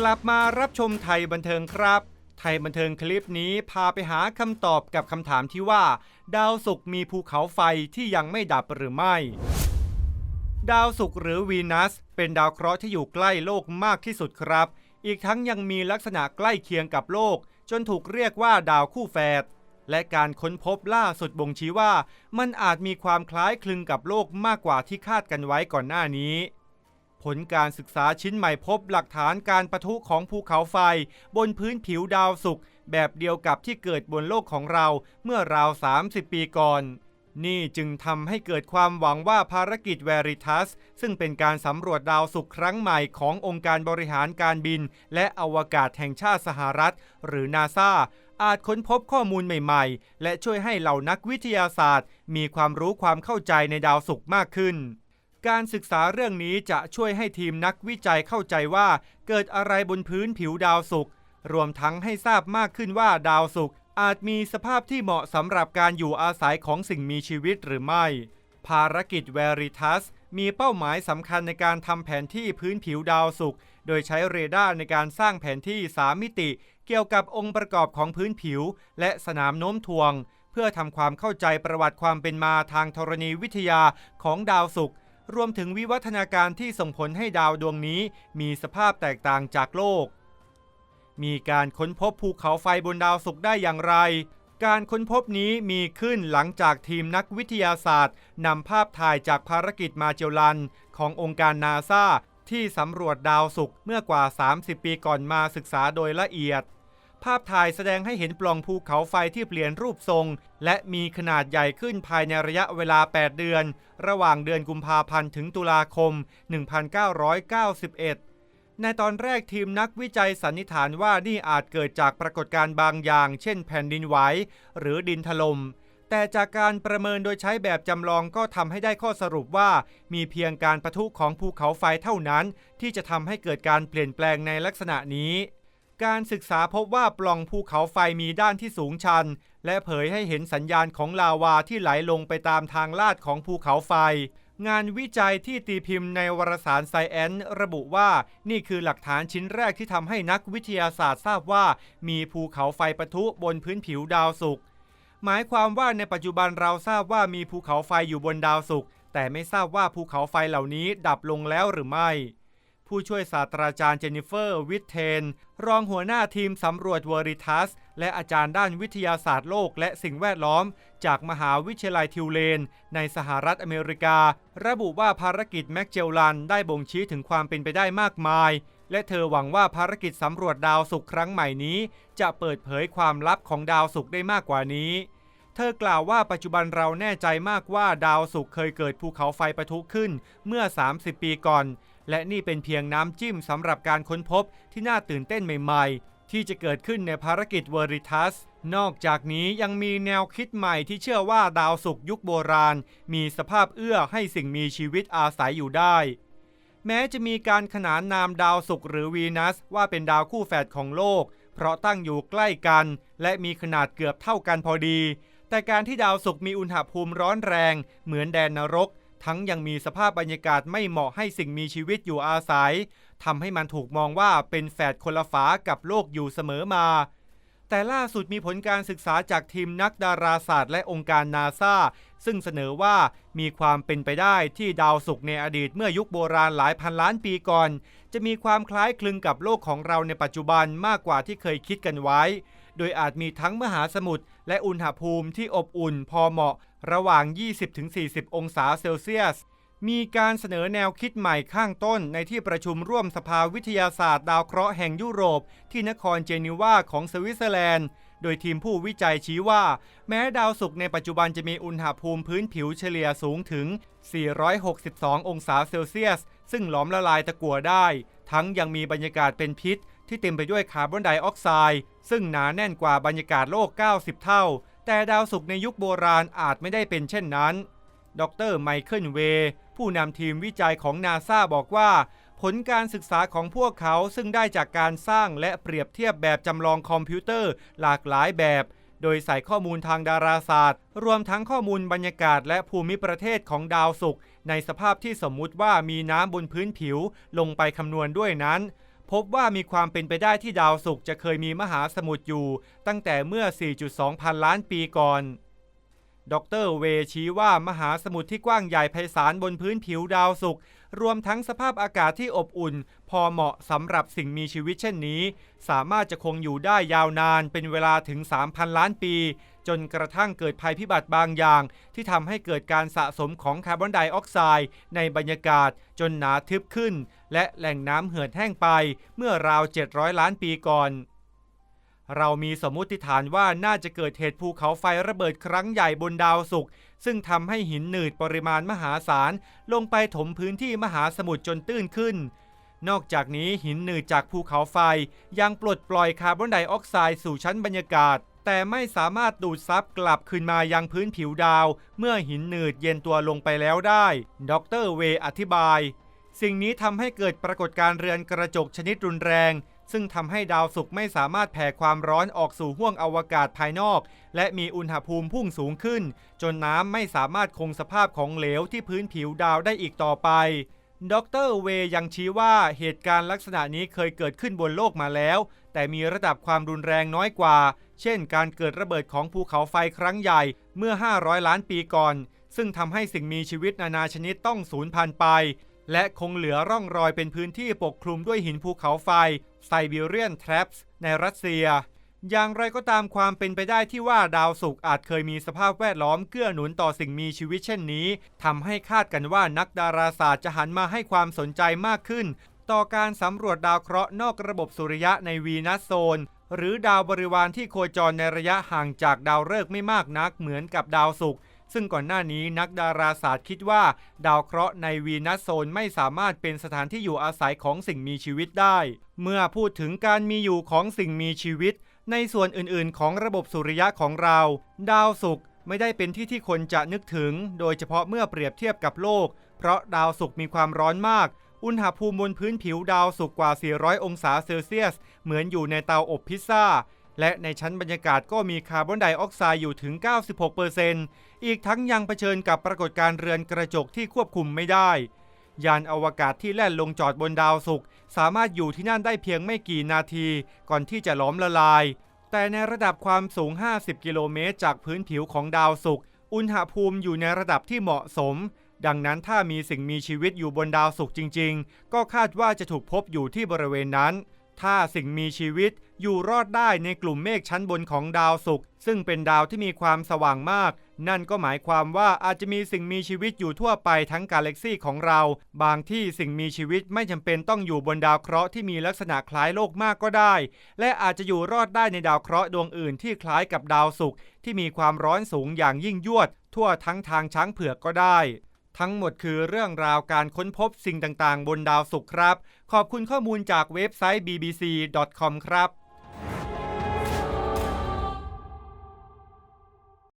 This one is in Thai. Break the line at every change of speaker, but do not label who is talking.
กลับมารับชมไทยบันเทิงครับ ไทยบันเทิงคลิปนี้พาไปหาคำตอบกับคำถามที่ว่า ดาวศุกร์มีภูเขาไฟที่ยังไม่ดับหรือไม่ ดาวศุกร์หรือวีนัส เป็นดาวเคราะห์ที่อยู่ใกล้โลกมากที่สุดครับ อีกทั้งยังมีลักษณะใกล้เคียงกับโลก จนถูกเรียกว่าดาวคู่แฝดและการค้นพบล่าสุดบ่งชี้ว่า มันอาจมีความคล้ายคลึงกับโลกมากกว่าที่คาดกันไว้ก่อนหน้านี้ ผลการศึกษาชิ้นใหม่พบหลักฐานการปะทุของภูเขาไฟ บนพื้นผิวดาวศุกร์แบบเดียวกับที่เกิดบนโลกของเราเมื่อราว 30 ปีก่อน นี่จึงทำให้เกิดความหวังว่าภารกิจ Veritas ซึ่งเป็นการสำรวจดาวศุกร์ครั้งใหม่ขององค์การบริหารการบิน และอวกาศแห่งชาติสหรัฐ หรือนาซาอาจค้นพบข้อมูลใหม่ๆ และช่วยให้เหล่านักวิทยาศาสตร์ มีความรู้ความเข้าใจในดาวศุกร์มากขึ้น การศึกษาเรื่องนี้จะช่วยให้ทีมนักวิจัยเข้าใจว่าเกิดอะไรบนพื้นผิวดาวศุกร์รวมทั้งให้ทราบมากขึ้นว่าดาวศุกร์อาจมีสภาพที่เหมาะสำหรับการอยู่อาศัยของสิ่งมีชีวิตหรือไม่ ภารกิจ Veritas มีเป้าหมายสำคัญในการทำแผนที่พื้นผิวดาวศุกร์โดยใช้เรดาร์ในการสร้างแผนที่ 3 มิติ เกี่ยวกับองค์ประกอบของพื้นผิว และสนามโน้มถ่วง เพื่อทำความเข้าใจประวัติความเป็นมาทางธรณีวิทยาของดาวศุกร์ รวมถึงวิวัฒนาการที่ส่งผลให้ดาวดวงนี้มีสภาพแตกต่างจากโลก มีการค้นพบภูเขาไฟบนดาวศุกร์ได้อย่างไร การค้นพบนี้มีขึ้นหลังจากทีมนักวิทยาศาสตร์นำภาพถ่ายจากภารกิจมาเจลัน ขององค์การนาซาที่สำรวจดาวศุกร์เมื่อกว่า 30 ปีก่อนมาศึกษาโดยละเอียด ภาพถ่ายแสดงให้เห็นปล่องภูเขาไฟที่เปลี่ยนรูปทรง และมีขนาดใหญ่ขึ้นภายในระยะเวลา 8 เดือน ระหว่างเดือนกุมภาพันธ์ถึงตุลาคม 1991ในตอนแรกทีมนักวิจัยสันนิษฐานว่านี่อาจเกิดจากปรากฏการณ์บางอย่าง เช่นแผ่นดินไหวหรือดินถลม่ม แต่จากการประเมินโดยใช้แบบจำลองก็ทำให้ได้ข้อสรุปว่า มีเพียงการประทุของภูเขาไฟเท่านั้น ที่จะทำให้เกิดการเปลี่ยนแปลงในลักษณะนี้ การศึกษาพบว่าปล่องภูเขาไฟมีด้านที่สูงชัน และเผยให้เห็นสัญญาณของลาวาที่ไหลลงไปตามทางลาดของภูเขาไฟ งานวิจัยที่ตีพิมพ์ในวารสารไซแอนระบุว่านี่คือหลักฐานชิ้นแรกที่ทำให้นักวิทยาศาสตร์ทราบว่า มีภูเขาไฟปะทุบนพื้นผิวดาวศุกร์หมายความว่าในปัจจุบันเราทราบว่ามีภูเขาไฟอยู่บนดาวศุกร์แต่ไม่ทราบว่าภูเขาไฟเหล่านี้ดับลงแล้วหรือไม่ ผู้ช่วยศาสตราจารย์เจนิเฟอร์วิทเทน รองหัวหน้าทีมสำรวจเวอริทัส และอาจารย์ด้านวิทยาศาสตร์โลกและสิ่งแวดล้อม จากมหาวิทยาลัยทิวเลน ในสหรัฐอเมริกา ระบุว่าภารกิจแม็กเจลลันได้บ่งชี้ถึงความเป็นไปได้มากมาย และเธอหวังว่าภารกิจสำรวจดาวศุกร์ครั้งใหม่นี้ จะเปิดเผยความลับของดาวศุกร์ได้มากกว่านี้เธอกล่าวว่าปัจจุบันเราแน่ใจมากว่าดาวศุกร์เคยเกิดภูเขาไฟปะทุขึ้นเมื่อ 30 ปีก่อน และนี่เป็นเพียงน้ำจิ้มสำหรับการค้นพบที่น่าตื่นเต้นใหม่ๆ ที่จะเกิดขึ้นในภารกิจเวอริทัสนอกจากนี้ยังมีแนวคิดใหม่ที่เชื่อว่าดาวศุกร์ยุคโบราณ มีสภาพเอื้อให้สิ่งมีชีวิตอาศัยอยู่ได้ แม้จะมีการขนานนามดาวศุกร์หรือวีนัส ว่าเป็นดาวคู่แฝดของโลก เพราะตั้งอยู่ใกล้กัน และมีขนาดเกือบเท่ากันพอดี แต่การที่ดาวศุกร์มีอุณหภูมิร้อนแรง เหมือนแดนนรก ทั้งยังมีสภาพบรรยากาศไม่เหมาะให้สิ่งมีชีวิตอยู่อาศัยทำให้มันถูกมองว่าเป็นแฝดคนละฝากับโลกอยู่เสมอมา แต่ล่าสุดมีผลการศึกษาจากทีมนักดาราศาสตร์และองค์การนาซาซึ่งเสนอว่ามีความเป็นไปได้ที่ดาวศุกร์ในอดีตเมื่อยุคโบราณหลายพันล้านปีก่อน จะมีความคล้ายคลึงกับโลกของเราในปัจจุบันมากกว่าที่เคยคิดกันไว้ โดยอาจมีทั้งมหาสมุทรและอุณหภูมิที่อบอุ่นพอเหมาะ ระหว่าง 20-40 องศาเซลเซียส มีการเสนอแนวคิดใหม่ข้างต้นในที่ประชุมร่วมสภาวิทยาศาสตร์ดาวเคราะห์แห่งยุโรป ที่นครเจนีวาของสวิตเซอร์แลนด์ โดยทีมผู้วิจัยชี้ว่า แม้ดาวศุกร์ในปัจจุบันจะมีอุณหภูมิพื้นผิวเฉลี่ยสูงถึง 462 องศาเซลเซียส ซึ่งหลอมละลายตะกั่วได้ ทั้งยังมีบรรยากาศเป็นพิษที่เต็มไปด้วยคาร์บอนไดออกไซด์ซึ่งหนาแน่นกว่าบรรยากาศโลก 90 เท่า แต่ดาวศุกร์ในยุคโบราณอาจไม่ได้เป็นเช่นนั้น ดรไมเคิลเวย์ผู้นำทีมวิจัยของนาซาบอกว่า ผลการศึกษาของพวกเขาซึ่งได้จากการสร้างและเปรียบเทียบแบบจำลองคอมพิวเตอร์หลากหลายแบบ โดยใส่ข้อมูลทางดาราศาสตร์ รวมทั้งข้อมูลบรรยากาศและภูมิประเทศของดาวศุกร์ในสภาพที่สมมุติว่ามีน้ำบนพื้นผิวลงไปคำนวณด้วยนั้น พบว่ามีความเป็นไปได้ที่ดาวศุกร์จะเคยมีมหาสมุทรอยู่ ตั้งแต่เมื่อ 4.2 พันล้านปีก่อน ดรเวชี้ว่ามหาสมุทรที่กว้างใหญ่ไพศาลบนพื้นผิวดาวศุกร์ รวมทั้งสภาพอากาศที่อบอุ่น พอเหมาะสำหรับสิ่งมีชีวิตเช่นนี้ สามารถจะคงอยู่ได้ยาวนานเป็นเวลาถึง 3,000 ล้านปี จนกระทั่งเกิดภัยพิบัติบางอย่าง ที่ทำให้เกิดการสะสมของคาร์บอนไดออกไซด์ในบรรยากาศจนหนาทึบขึ้น และแหล่งน้ำเหือดแห้งไปเมื่อราว 700 ล้านปีก่อน เรามีสมมุติฐานว่าน่าจะเกิดเหตุภูเขาไฟระเบิดครั้งใหญ่บนดาวศุกร์ซึ่งทำให้หินหนืดปริมาณมหาศาล ลงไปถมพื้นที่มหาสมุทรจนตื้นขึ้น นอกจากนี้หินหนืดจากภูเขาไฟยังปลดปล่อยคาร์บอนไดออกไซด์สู่ชั้นบรรยากาศ แต่ไม่สามารถดูดซับกลับคืนมายังพื้นผิวดาว เมื่อหินหนืดเย็นตัวลงไปแล้วได้ ดรเวอธิบาย สิ่งนี้ทำให้เกิดปรากฏการณ์เรือนกระจกชนิดรุนแรง ซึ่งทำให้ดาวศุกร์ไม่สามารถแผ่ความร้อนออกสู่ห้วงอวกาศภายนอก และมีอุณหภูมิพุ่งสูงขึ้น จนน้ำไม่สามารถคงสภาพของเหลวที่พื้นผิวดาวได้อีกต่อไปดรเวยังชี้ว่าเหตุการณ์ลักษณะนี้เคยเกิดขึ้นบนโลกมาแล้ว แต่มีระดับความรุนแรงน้อยกว่า เช่น การเกิดระเบิดของภูเขาไฟครั้งใหญ่เมื่อ 500 ล้านปีก่อน ซึ่งทำให้สิ่งมีชีวิตนานาชนิดต้องสูญพันธุ์ไป และคงเหลือร่องรอยเป็นพื้นที่ปกคลุมด้วยหินภูเขาไฟ ไซบีเรียนทรัปส์ในรัสเซีย อย่างไรก็ตามความเป็นไปได้ที่ว่าดาวศุกร์อาจเคยมีสภาพแวดล้อมเกื้อหนุนต่อสิ่งมีชีวิตเช่นนี้ทำให้คาดกันว่านักดาราศาสตร์จะหันมาให้ความสนใจมากขึ้น ต่อการสำรวจดาวเคราะห์นอกระบบสุริยะในวีนัสโซน หรือดาวบริวารที่โคจรในระยะห่างจากดาวฤกษ์ไม่มากนักเหมือนกับดาวศุกร์ ซึ่งก่อนหน้านี้นักดาราศาสตร์คิดว่า ดาวเคราะห์ในวีนัสโซนไม่สามารถเป็นสถานที่อยู่อาศัยของสิ่งมีชีวิตได้ เมื่อพูดถึงการมีอยู่ของสิ่งมีชีวิต ในส่วนอื่นๆ ของระบบสุริยะของเรา ดาวศุกร์ไม่ได้เป็นที่ที่คนจะนึกถึง โดยเฉพาะเมื่อเปรียบเทียบกับโลก เพราะดาวศุกร์มีความร้อนมากอุณหภูมิบนพื้นผิวดาวศุกร์กว่า 400 องศาเซลเซียส เหมือนอยู่ในเตาอบพิซซ่า และในชั้นบรรยากาศก็มีคาร์บอนไดออกไซด์อยู่ถึง 96%อีกทั้งยังเผชิญกับปรากฏการณ์เรือนกระจกที่ควบคุมไม่ได้ ยานอวกาศที่แล่นลงจอดบนดาวศุกร์สามารถอยู่ที่นั่นได้เพียงไม่กี่นาที ก่อนที่จะล้อมละลาย แต่ในระดับความสูง 50 กิโลเมตร จากพื้นผิวของดาวศุกร์อุณหภูมิอยู่ในระดับที่เหมาะสม ดังนั้นถ้ามีสิ่งมีชีวิตอยู่บนดาวศุกร์จริง ๆ ก็คาดว่าจะถูกพบอยู่ที่บริเวณนั้นถ้าสิ่งมีชีวิต อยู่รอดได้ในกลุ่มเมฆชั้นบนของดาวศุกร์ซึ่งเป็นดาวที่มีความสว่างมาก นั่นก็หมายความว่าอาจจะมีสิ่งมีชีวิตอยู่ทั่วไปทั้งกาแล็กซีของเรา บางที่สิ่งมีชีวิตไม่จำเป็นต้องอยู่บนดาวเคราะห์ที่มีลักษณะคล้ายโลกมากก็ได้ และอาจจะอยู่รอดได้ในดาวเคราะห์ดวงอื่นที่คล้ายกับดาวศุกร์ที่มีความร้อนสูงอย่างยิ่งยวด ทั่วทั้งทางช้างเผือกก็ได้ทั้งหมดคือเรื่องราวการค้นพบสิ่งต่างๆ บนดาวศุกร์ครับ ขอบคุณข้อมูลจากเว็บไซต์ bbc.com ครับ